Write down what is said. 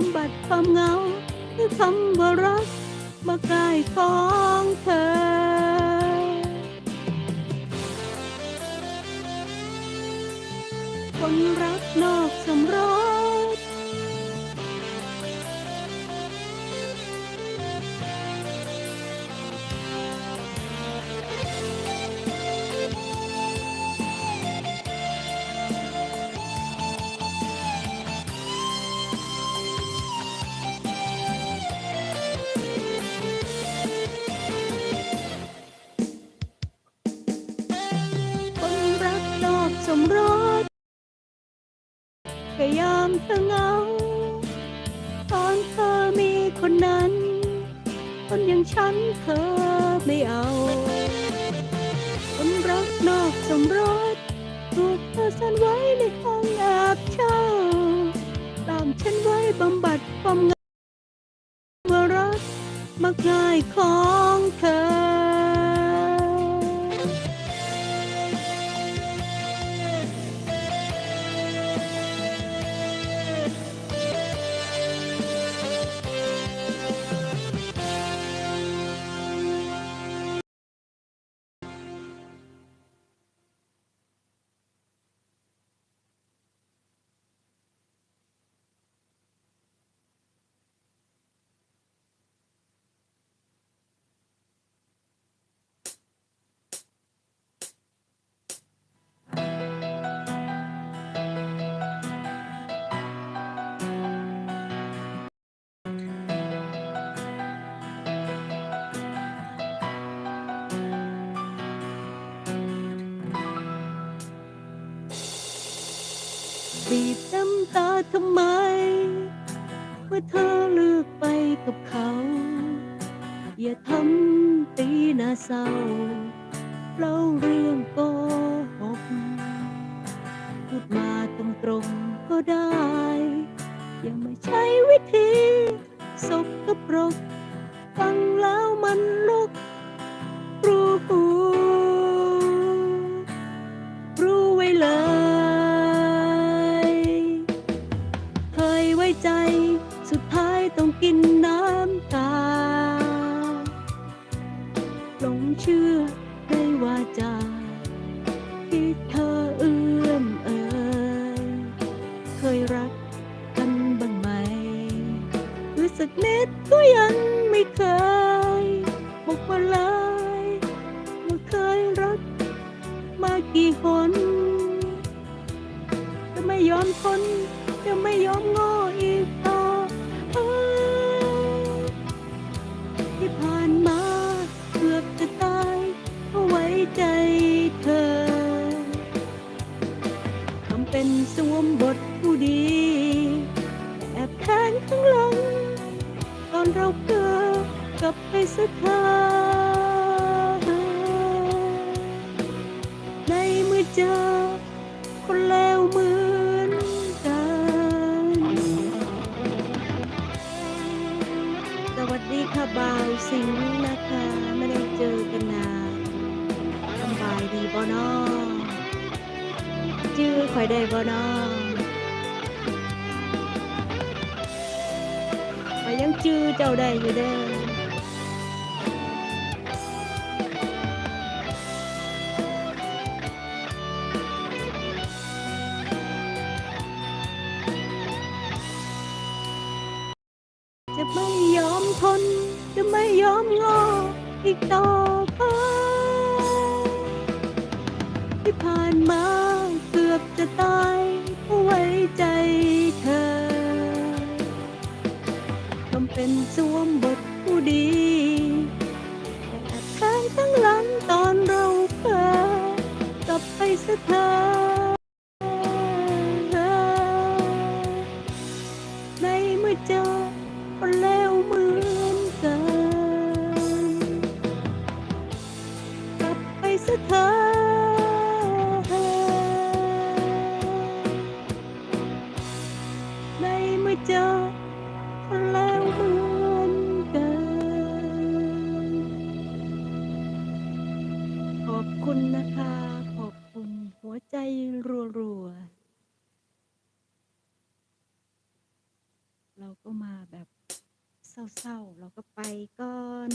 มบัดความเงาด้วยคำว่ารักมากายของเธอคนรักนอกสำรอง ยายามเธอเงาตอนเธอมีคนนั้น คนอย่างฉันเธอไม่เอา คนรักนอกสมรสถูกเธอซ่อนไว้ในห้องแอบเช่า ตามฉันไว้บำบัดความเงาว่ารักมักง่ายของเธอ บีบน้ำตาทำไม เมื่อเธอเลือกไปกับเขา อย่าทำตีหน้าเศร้าเล่าเรื่องโกหกพูดมาตรงๆก็ได้ อย่ามาใช้วิธีสกปรกฟังแล้วมันลุก ยังไม่เคยบอกมาเลยว่าเคยรักมากี่หนจะไม่ยอมทนจะไม่ยอมโง่อีกต่อไปที่ผ่านมาเกือบจะตายเพราะไว้ใจเธอทำเป็นสวมบทผู้ดีแอบแค้นข้างหลัง ตอนเราเกิดกลับไปสักทางในเมื่อเจอคนเลวเหมือนกัน สวัสดีค่ะบ่าวสิงห์นะคะ ไม่ได้เจอกันนานสบายดีบ่นอจื้อข่อยได้บ่นอ ยังจื้อเจ้าได้อยู่เด้อจะไม่ยอมทน จะไม่ยอมงออีกต่อ ทำเป็นสวมบทผู้ดีแอบแค้นทั้งหลังตอนเราเพ้อกลับไปซะเธอในเมื่อเจอคนเลวเหมือนกันกลับไปซะเธอ ใจรัวๆ เราก็มาแบบเศร้าๆ เราก็ไปก่อน